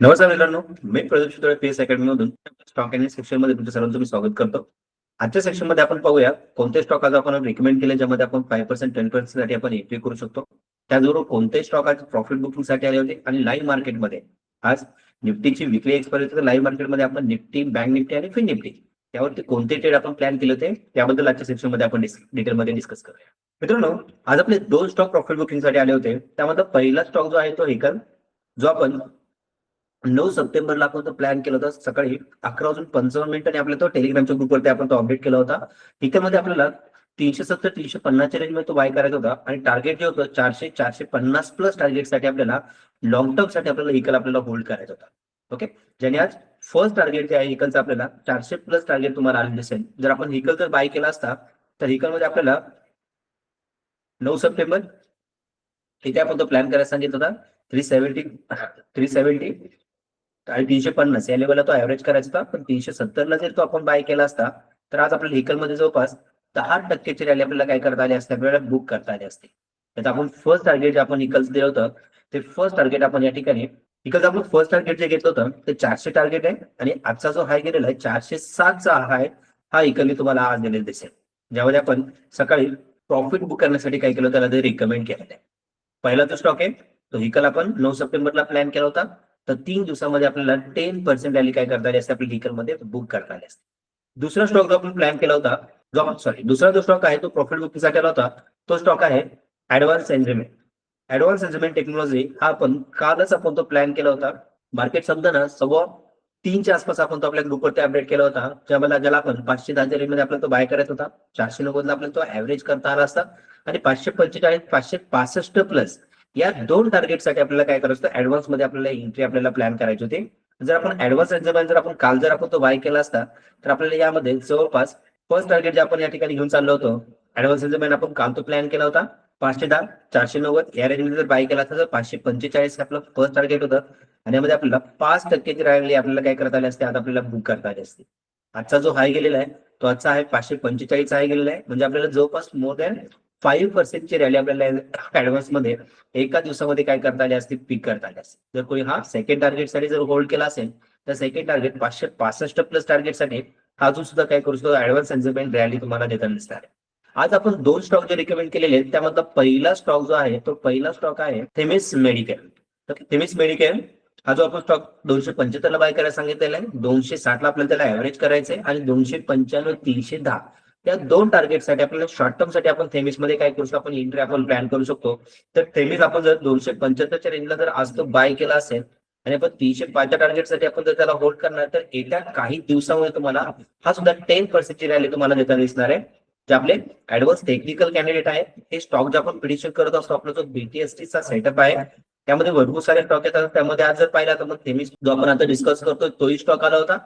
नमस्कार मित्रांनो मी प्रदीप शितोळे पीएस अकॅडमी मधून. स्टॉक अँड सेक्शनमध्ये तुमच्या सर्वांचं मी स्वागत करतो. आजच्या सेक्शनमध्ये आपण पाहूया कोणते स्टॉक आज आपण रिकमेंड केले ज्यामध्ये आपण फाईव्ह पर्सेंट टेन पर्सेंटसाठी आपण एंट्री करू शकतो. त्याचबरोबर कोणते स्टॉक आज प्रॉफिट बुकिंगसाठी आले होते आणि लाईव्ह मार्केटमध्ये आज निफ्टीची विकली एक्सपायरी होती तर लाईव्ह मार्केटमध्ये आपण निफ्टी बँक निफ्टी आणि फिन निफ्टी. त्यावरती कोणते ट्रेड आपण प्लॅन केले होते त्याबद्दल आजच्या सेक्शनमध्ये आपण डिटेलमध्ये डिस्कस करूया. मित्रांनो आज आपले दोन स्टॉक प्रॉफिट बुकिंगसाठी आले होते. त्यामध्ये पहिला स्टॉक जो आहे तो हेकल जो आपण नऊ सप्टेंबरला आपण तो प्लॅन केला होता. सकाळी अकरा वाजून पंचावन्न मिनिटांनी आपल्या तो टेलिग्रामच्या ग्रुपवरती आपण तो अपडेट केला होता. मध्ये आपल्याला तीनशे सत्तर तीनशे पन्नासच्या रेंजमध्ये तो बाय करायचा होता. आणि टार्गेट जे होतं चारशे चारशे पन्नास प्लस टार्गेटसाठी आपल्याला लॉंग टर्मसाठी आपल्याला इकल आपल्याला होल्ड करायचा होता. ओके ज्याने आज फर्स्ट टार्गेट जे आहे इकलचं आपल्याला चारशे प्लस टार्गेट तुम्हाला आले असेल जर आपण इकल जर बाय केला असता तर इकलमध्ये आपल्याला नऊ सप्टेंबर इथे आपण तो प्लॅन करायला सांगितलं होता. थ्री सेव्हन्टी थ्री सेव्हन्टी तीनशे पन्नास. या लेवलला तो ऍव्हरेज करायचा पण तीनशे सत्तरला जर तो आपण बाय केला असता तर आज आपल्या व्हेकलमध्ये जवळपास दहा टक्केची रॅली आपल्याला काय करता आली असते? आपल्याला बुक करता आली असते. त्यात आपण फर्स्ट टार्गेट जे आपण इकल्स दिलं होतं ते फर्स्ट टार्गेट आपण या ठिकाणी इकल्स आपण फर्स्ट टार्गेट जे घेतलं होतं ते चारशे टार्गेट आहे आणि आजचा जो हाय गेलेला आहे चारशे सातचा हाय हा इकल मी तुम्हाला आज दिलेला दिसेल. ज्यामध्ये आपण सकाळी प्रॉफिट बुक करण्यासाठी काय केलं त्याला ते रिकमेंड केलेलं आहे. पहिला जो स्टॉक आहे. तो इकल आपण नऊ सप्टेंबरला प्लॅन केला होता. तर तीन दिवसामध्ये आपल्याला टेन पर्सेंट रॅली काय करता आली असते? आपल्या व्हीकलमध्ये बुक करता आली असते. दुसरा स्टॉक जो आपण प्लॅन केला होता जो आपण सॉरी दुसरा जो स्टॉक आहे तो प्रॉफिट बुकिंगचा केला होता तो स्टॉक आहे advance enzyme advance enzyme technology हा आपण कालच आपण तो प्लॅन केला होता. मार्केट समजा ना सव्वा तीनच्या आसपास आपण तो आपल्या ग्रुपवरती अपडेट केला होता ज्यामध्ये ज्याला आपण पाचशे दहाच्या रेंजमध्ये आपल्याला तो बाय करायचा होता. चारशे नव्वदला आपल्याला तो ऍव्हरेज करता आला असता. आणि पाचशे पंचेचाळीस पाचशे पासष्ट प्लस या दोन टार्गेटसाठी आपल्याला काय करायचं होतं? ऍडव्हान्समध्ये आपल्याला एंट्री आपल्याला प्लॅन करायची होती. जर आपण ऍडव्हान्स एक्झाम जर आपण काल जर आपण तो बाय केला असता तर आपल्याला यामध्ये जवळपास फर्स्ट टार्गेट जे आपण या ठिकाणी घेऊन चाललो होतो ऍडव्हान्स एक्झाम आपण काल तो प्लॅन केला होता. पाचशे दहा चारशे नव्वद या रेंजमध्ये जर बाय केला असता तर पाचशे पंचेचाळीस आपलं फर्स्ट टार्गेट होतं. आणि यामध्ये आपल्याला पाच टक्केची रॅली आपल्याला काय करता आली असते आता आपल्याला बुक करता आली असते. आजचा जो हाय गेलेला आहे तो आजचा आहे पाचशे पंचेचाळीस हाय गेलेला आहे. म्हणजे आपल्याला जवळपास मोर दॅन फाईव्ह पर्सेंटची रॅली आपल्याला ऍडव्हान्समध्ये एका दिवसामध्ये काय करता आली असते? पिक करता आली असते. जर कोणी हा सेकंड टार्गेटसाठी जर होल्ड केला असेल तर सेकंड टार्गेट पाचशे पासष्ट प्लस टार्गेटसाठी अजून सुद्धा काय करू शकतो? ऍडव्हान्स सेन्सिमेंट रॅली तुम्हाला देताना दिसणार आहे. आज आपण दोन स्टॉक जे रिकमेंड केलेले आहेत त्यामधला पहिला स्टॉक जो आहे तो पहिला स्टॉक आहे थेमिस मेडिकल तर थेमिस मेडिकल हा जो आपण स्टॉक दोनशे पंच्याहत्तरला बाय करायला सांगितलेला आहे दोनशे साठला आपल्याला त्याला ऍव्हरेज करायचं आहे आणि दोनशे पंच्याण्णव तीनशे दहा त्या दोन टार्गेटसाठी आपल्याला शॉर्ट टर्मसाठी आपण थेमिसमध्ये काय करू शकतो? आपण एंट्री आपण प्लॅन करू शकतो. तर थेमिस आपण जर दोनशे पंच्याहत्तरच्या रेंजला जर आज तो बाय केला असेल आणि आपण तीनशे पाचच्या टार्गेटसाठी आपण जर त्याला होल्ड करणार तर येत्या काही दिवसामध्ये तुम्हाला हा सुद्धा टेन पर्सेंटची रॅली तुम्हाला देताना दिसणार आहे. जे आपले ऍडव्हान्स टेक्निकल कॅन्डिडेट आहे. हे स्टॉक जे आपण प्रिडिक्शन करत असतो आपला जो बीटीएसटी चा सेटअप आहे त्यामध्ये भरपूर सारे स्टॉक येतात. त्यामध्ये आज जर पाहिला तर मग थेमिस जो आपण आता डिस्कस करतो तोही स्टॉक आला होता.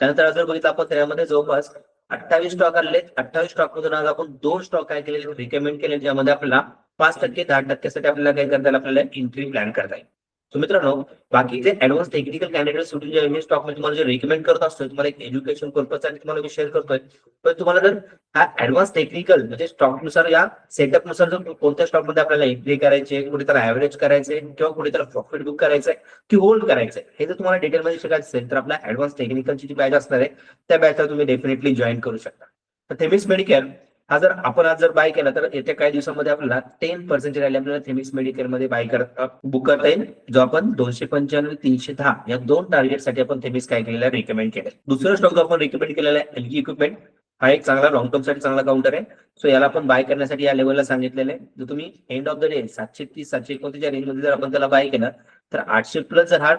त्यानंतर आज जर बघितलं आपण त्यामध्ये जवळपास अठ्ठावीस स्टॉक आलेत अठ्ठावीस स्टॉक मधून आज आपण दोन स्टॉक काय केले रिकमेंड केले ज्यामध्ये आपल्याला पाच टक्के दहा टक्क्यासाठी आपल्याला काय करता येईल? आपल्याला एंट्री प्लॅन करता येईल. सो मित्रांनो बाकी जे ऍडव्हान्स टेक्निकल कॅन्डिडेट सुटून जे मी स्टॉकमध्ये तुम्हाला जे रिकमेंड करत असतो तुम्हाला एक एज्युकेशन पर्पजसाठी तुम्हाला मी शेअर करतोय. पण तुम्हाला जर हा ऍडव्हान्स टेक्निकल म्हणजे स्टॉकनुसार या सेटअपनुसार जर कोणत्या स्टॉकमध्ये आपल्याला एंट्री करायचे कुठे त्याला ऍव्हरेज करायचे किंवा कुठे त्याला प्रॉफिट बुक करायचंय की होल्ड करायचंय हे जर तुम्हाला डिटेल मध्ये शिकायचं असेल तर आपल्या ऍडव्हान्स टेक्निकलची जी बॅच असणार आहे त्या बॅचला तुम्ही डेफिनेटली जॉईन करू शकता. तर थेमिस मेडिकेअर हा जर आपण आज जर बाय केला तर येत्या काही दिवसामध्ये आपल्याला टेन पर्सेंट रॅली आपल्याला थेमिस मेडिकेअरमध्ये बाय करता बुक करता येईल जो आपण दोनशे पंच्याण्णव तीनशे दहा या दोन टार्गेटसाठी आपण थेमिस काय केलेला आहे रिकमेंड केलं दुसरा स्टॉक जो आपण रिकमेंड केलेला आहे एलजी इक्विपमेंट हा एक चांगला लॉंग टर्मसाठी चांगला काउंटर आहे. सो याला आपण बाय करण्यासाठी या लेवलला सांगितलेलं आहे. जर तुम्ही एंड ऑफ द डे सातशे तीस सातशे एकोणतीसच्या रेंजमध्ये जर आपण त्याला बाय केलं तर आठशे प्लस जर हा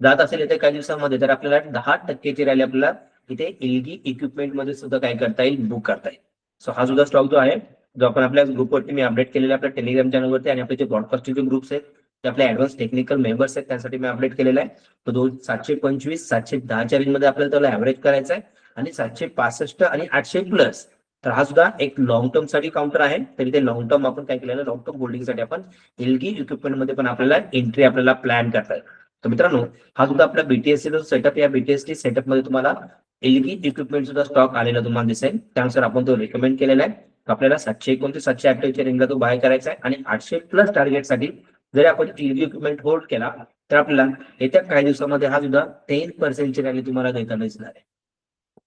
जात असेल येत्या काही दिवसांमध्ये तर आपल्याला दहा टक्केची रॅली आपल्याला इथे एलजी इक्विपमेंटमध्ये सुद्धा काय करता येईल बुक करता येईल. सो हा सुद्धा स्टॉक जो आहे जो आपण आपल्या ग्रुपवरती मी अपडेट केलेला आपल्या टेलिग्राम चॅनलवरती आणि आपले जे ब्रॉडकास्टचे जे ग्रुप्स आहेत ते आपले ऍडव्हान्स टेक्निकल मेंबर्स आहेत त्यासाठी मी अपडेट केलेला आहे. तो दोन सातशे पंचवीस सातशे दहाच्या रेंजमध्ये आपल्याला त्याला ऍव्हरेज करायचा आहे आणि सातशे पासष्ट आणि आठशे प्लस तर हा सुद्धा एक लॉंग टर्मसाठी काउंटर आहे. तरी ते लॉंग टर्म आपण काय केलेलं लॉंग टर्म होल्डिंगसाठी आपण एलगी इक्विपमेंटमध्ये पण आपल्याला एंट्री आपल्याला प्लॅन करता येईल. तर मित्रांनो हा सुद्धा आपला बीटीएससी सेटअप या बीटीएसटी सेटअपमध्ये तुम्हाला एलगी इक्विपमेंट सुद्धा स्टॉक आलेला तुम्हाला दिसेल. त्यानुसार आपण तो रिकमेंड केलेला आहे. आपल्याला सातशे एकोणतीस सातशे अठ्ठावीसच्या रेंजला तो बाय करायचा आहे आणि आठशे प्लस टार्गेटसाठी जरी आपण एलगी इक्विपमेंट होल्ड केला तर आपल्याला येत्या काही दिवसामध्ये हा सुद्धा टेन पर्सेंटची रॅली तुम्हाला देताना दिसणार आहे.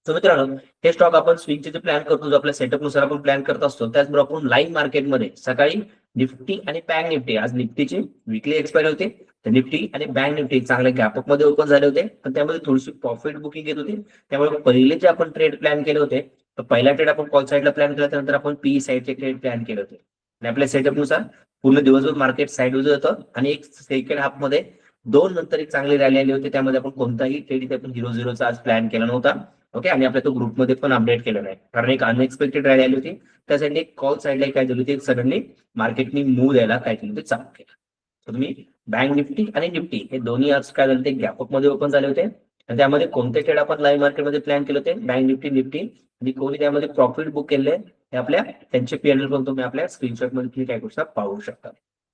तर मित्रांनो हे स्टॉक आपण स्विंगचे जे प्लॅन करतो जो आपल्या सेटअपनुसार आपण प्लॅन करत असतो त्याचबरोबर आपण लाईव्ह मार्केटमध्ये सकाळी निफ्टी आणि बँक निफ्टी आज निफ्टीची विकली एक्सपायर होते. निफ्टी आणि बँक निफ्टी चांगल्या गॅपअपमध्ये ओपन झाले होते. पण त्यामध्ये थोडीशी प्रॉफिट बुकिंग येत होती. त्यामुळे पहिले जे आपण ट्रेड प्लॅन केले होते तर पहिला ट्रेड आपण कॉल साईडला प्लॅन केला त्यानंतर आपण पी साईडचे ट्रेड प्लॅन केले होते. आणि आपल्या सेटअपनुसार पूर्ण दिवसभर मार्केट साईड होतं आणि एक सेकंड हाफमध्ये दोन नंतर एक चांगली रॅली आली होती. त्यामध्ये आपण कोणताही ट्रेड इथे आपण झिरो झिरोचा आज प्लॅन केला नव्हता. ओके आणि आपल्या तो ग्रुपमध्ये पण अपडेट केलं नाही. कारण एक अनएक्सपेक्टेड रॅली आली होती. त्यासाठी एक कॉल साईडला काय झाली होती? सडनली मार्केटनी मूव द्यायला काय केलं होतं? चालू केलं. तुम्ही बँक निफ्टी आणि निफ्टी हे दोन्ही आज काय झाले ते गॅपअपमध्ये ओपन झाले होते. आणि त्यामध्ये कोणते ट्रेड आपण लाईव्ह मार्केटमध्ये प्लॅन केले होते? बँक निफ्टी निफ्टी आणि कोणी त्यामध्ये प्रॉफिट बुक केले हे आपल्या त्यांचे पीएनएल पण तुम्ही आपल्या स्क्रीनशॉटमध्ये काय करू शकता पाहू शकता.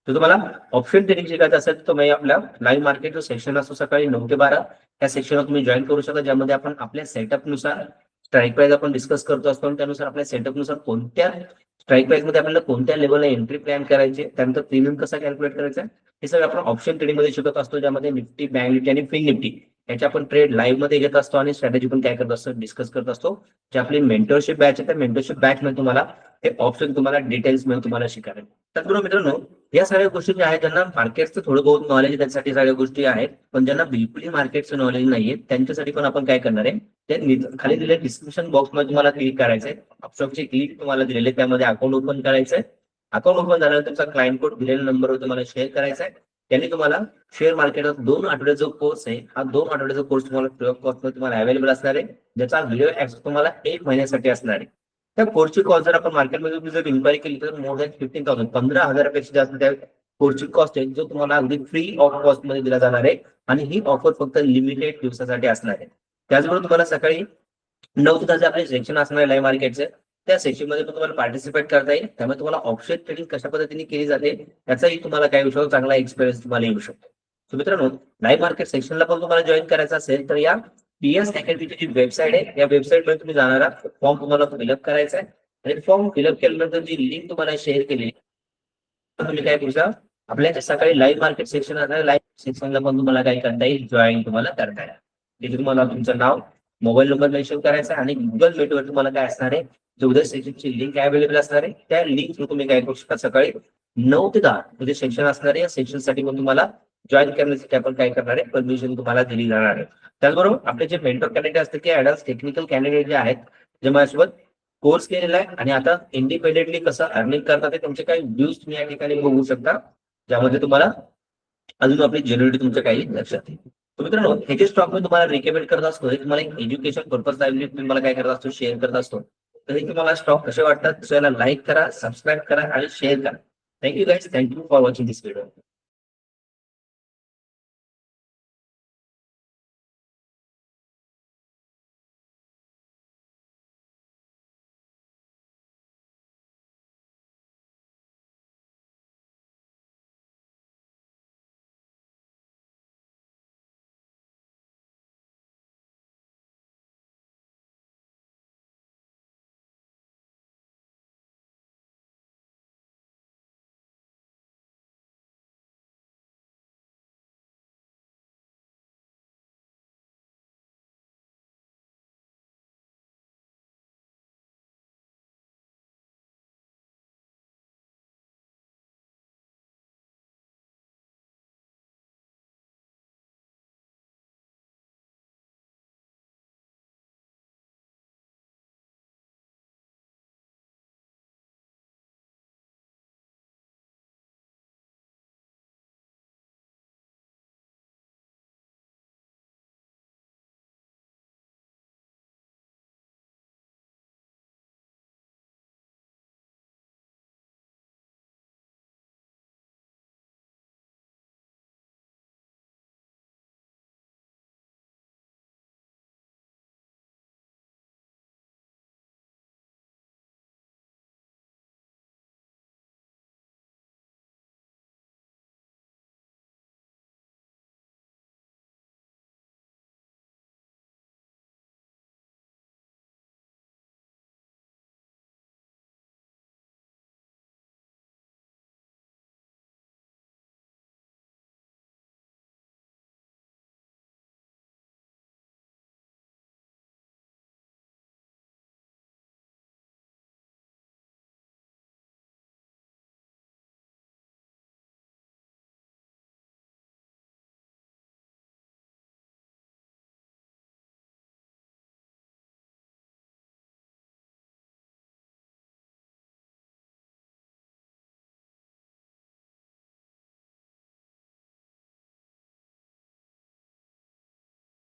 तर तुम्हाला ऑप्शन ट्रेडिंग शिकायचं असेल तर तुम्ही म्हणजे आपल्या लाईव्ह मार्केट जो सेशन असतो सकाळी नऊ ते बारा त्या सेक्शनला तुम्ही जॉईन करू शकता ज्यामध्ये आपण आपल्या सेटअपनुसार स्ट्राईक प्राईज आपण डिस्कस करतो असतो आणि त्यानुसार आपल्या सेटअपनुसार कोणत्या स्ट्राईक प्राइसमध्ये आपल्याला कोणत्या लेवलला एंट्री प्लॅन करायची त्यानंतर प्रीमियम कसा कॅल्क्युलेट करायचा हे सगळं आपण ऑप्शन ट्रेडिंगमध्ये शिकत असतो ज्यामध्ये निफ्टी बँक निफ्टी आणि फिंग निफ्टी याच्या आपण ट्रेड लाईव्हमध्ये घेत असतो आणि स्ट्रॅटेजी पण काय करत असतो डिस्कस करत असतो. जे आपली मेंटरशिप बॅच आहे त्या मेंटरशिप बॅच मध्ये तुम्हाला हे ऑप्शन तुम्हाला डिटेल्समध्ये तुम्हाला शिकायला त्याचबरोबर मित्रांनो या सगळ्या गोष्टी ज्या आहेत ज्यांना मार्केटचं थोडं बहुत नॉलेज त्यासाठी सगळ्या गोष्टी आहेत पण ज्यांना बिलकुलही मार्केटचं नॉलेज नाहीये त्यांच्यासाठी पण आपण काय करणार आहे ते खाली दिलेल्या डिस्क्रिप्शन बॉक्समध्ये तुम्हाला क्लिक करायचंय. अपस्टॉकची क्लिक तुम्हाला दिलेले त्यामध्ये अकाउंट ओपन करायचंय. अकाउंट ओपन झाल्यानंतर तुमचा क्लायंट कोड दिलेल्या नंबरवर तुम्हाला शेअर करायचा आहे त्यांनी तुम्हाला शेअर मार्केटचा दोन आठवड्याचा कोर्स आहे हा दोन आठवड्याचा कोर्स तुम्हाला फ्री ऑफ कॉस्टमध्ये तुम्हाला अवेलेबल असणार आहे ज्याचा व्हिडिओ ऍक्सेस तुम्हाला एक महिन्यासाठी असणार आहे. त्या कोर्सची कॉस्ट जर आपण मार्केटमध्ये तुम्ही जर इन्क्वायरी केली तर मोर दॅन फिफ्टीन थाउजंड पंधरा हजारापेक्षा जास्त त्या कोर्सची कॉस्ट आहे जो तुम्हाला अगदी फ्री ऑफ कॉस्टमध्ये दिला जाणार आहे. आणि ही ऑफर फक्त लिमिटेड दिवसासाठी असणार आहे. त्याचबरोबर तुम्हाला सकाळी नऊ ते आपले सेक्शन असणार आहे लाईव्ह मार्केटचे त्या सेशनमध्ये पण तुम्हाला पार्टिसिपेट करता येईल. त्यामुळे तुम्हाला ऑप्शन ट्रेडिंग कशा पद्धतीने केली जाते याचाही तुम्हाला काय विषयावर चांगला एक्सपिरियन्स तुम्हाला येऊ शकतो. मित्रांनो लाईव्ह मार्केट सेक्शनला पण तुम्हाला जॉईन करायचं असेल तर या बीएस अकॅडमीची जी वेबसाईट आहे या वेबसाईटमध्ये तुम्ही जाणार आहात. फॉर्म तुम्हाला फिलअप करायचा आहे. आणि फॉर्म फिलअप केल्यानंतर जी लिंक तुम्हाला शेअर केली तुम्ही काय करू शकता? आपल्या सकाळी लाईव्ह मार्केट सेक्शन असणार लाईव्ह सेक्शनला पण तुम्हाला काय करता येईल जॉईन तुम्हाला करता येईल तिथे तुम्हाला तुमचं नाव मोबाईल नंबर मेन्शन करायचा आणि गुगल मीटवर तुम्हाला काय असणार आहे? जो उद्या सेक्शनची लिंक अवेलेबल असणार आहे त्या लिंक थ्रू तुम्ही काय करू शकता? सकाळी नऊ ते दहा म्हणजे सेक्शन असणार आहे. या सेक्शनसाठी पण तुम्हाला जॉईन करण्यासाठी आपण काय करणार आहे? परमिशन तुम्हाला दिली जाणार आहे. त्याचबरोबर आपले जे मेंटर कॅन्डिडेट असतील की ऍडव्हान्स टेक्निकल कॅन्डिडेट जे आहेत जे माझ्यासोबत कोर्स केलेला आहे आणि आता इंडिपेंडेंटली कसं अर्निंग करतात तुमचे काही व्ह्यूज तुम्ही या ठिकाणी बघू शकता ज्यामध्ये तुम्हाला अजून आपली जेन्युनिटी तुमच्या काही लक्षात येईल. तर मित्रांनो हे स्टॉक मी तुम्हाला रिकमेंड करत असतो हे तुम्हाला एक एज्युकेशन पर्पज तुम्हाला काय करत असतो शेअर करत असतो. तर हे तुम्हाला स्टॉक कसे वाटतात लाईक करा सबस्क्राईब करा आणि शेअर करा. Thank you guys thank you for watching this video